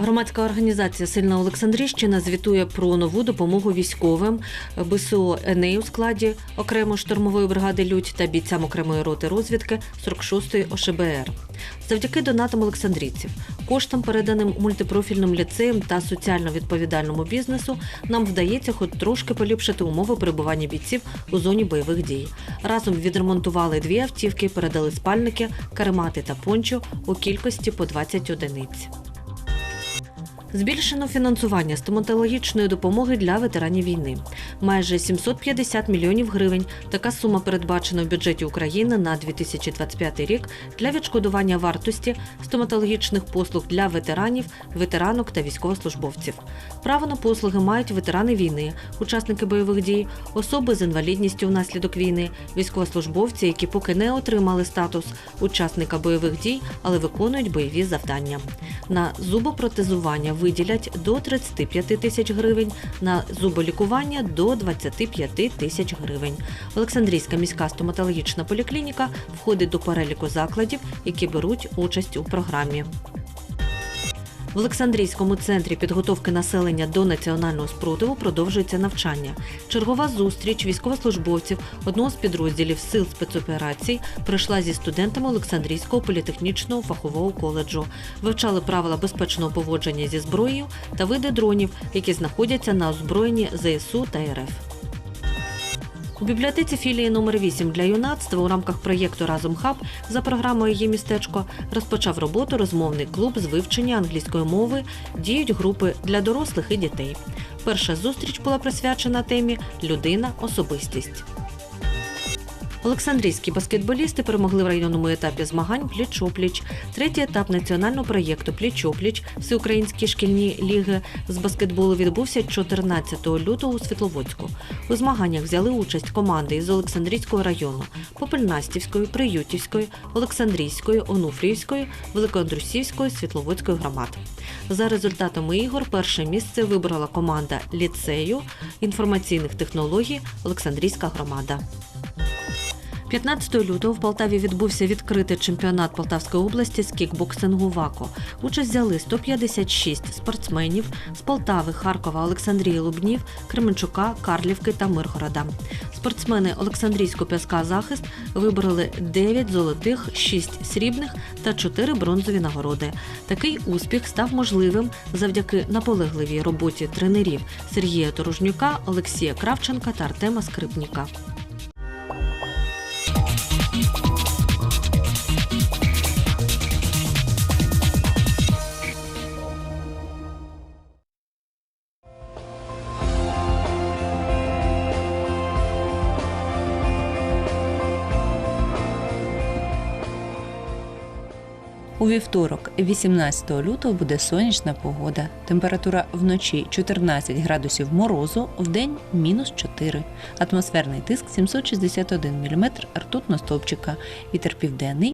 Громадська організація Сильна Олександрійщина звітує про нову допомогу військовим БСО «Еней» у складі окремої штурмової бригади Людь та бійцям окремої роти розвідки 46-ї ОШБР. Завдяки донатам олександрійців, коштам, переданим мультипрофільним ліцеям та соціально відповідальному бізнесу, нам вдається хоч трошки поліпшити умови перебування бійців у зоні бойових дій. Разом відремонтували дві автівки, передали спальники, каремати та пончо у кількості по 20 одиниць. Збільшено фінансування стоматологічної допомоги для ветеранів війни. Майже 750 мільйонів гривень. Така сума передбачена в бюджеті України на 2025 рік для відшкодування вартості стоматологічних послуг для ветеранів, ветеранок та військовослужбовців. Право на послуги мають ветерани війни, учасники бойових дій, особи з інвалідністю внаслідок війни, військовослужбовці, які поки не отримали статус учасника бойових дій, але виконують бойові завдання. На зубопротезування виділять до 35 тисяч гривень, на зуболікування до 25 тисяч гривень. Олександрійська міська стоматологічна поліклініка входить до переліку закладів, які беруть участь у програмі. В Олександрійському центрі підготовки населення до національного спротиву продовжується навчання. Чергова зустріч військовослужбовців одного з підрозділів сил спецоперацій пройшла зі студентами Олександрійського політехнічного фахового коледжу. Вивчали правила безпечного поводження зі зброєю та види дронів, які знаходяться на озброєнні ЗСУ та РФ. У бібліотеці філії номер 8 для юнацтва у рамках проєкту Разом Хаб за програмою «Є містечко розпочав роботу розмовний клуб з вивчення англійської мови. Діють групи для дорослих і дітей. Перша зустріч була присвячена темі Людина особистість. Олександрійські баскетболісти перемогли в районному етапі змагань пліч-опліч. Третій етап національного проєкту Пліч-опліч Всеукраїнські шкільні ліги з баскетболу відбувся 14 лютого у Світловодську. У змаганнях взяли участь команди із Олександрійського району, Попельнастівської, Приютівської, Олександрійської, Онуфріївської, Великоандрусівської, Світловодської громад. За результатами ігор перше місце вибрала команда ліцею інформаційних технологій Олександрійська громада. 15 лютого в Полтаві відбувся відкритий чемпіонат Полтавської області з кікбоксингу ВАКО. Участь взяли 156 спортсменів з Полтави, Харкова, Олександрії Лубнів, Кременчука, Карлівки та Миргорода. Спортсмени Олександрійського п'яска захист вибороли 9 золотих, 6 срібних та 4 бронзові нагороди. Такий успіх став можливим завдяки наполегливій роботі тренерів Сергія Торожнюка, Олексія Кравченка та Артема Скрипніка. Bye. У вівторок, 18 лютого, буде сонячна погода. Температура вночі 14 градусів морозу, вдень мінус 4. Атмосферний тиск 761 мм ртутного стовпчика. Вітер південний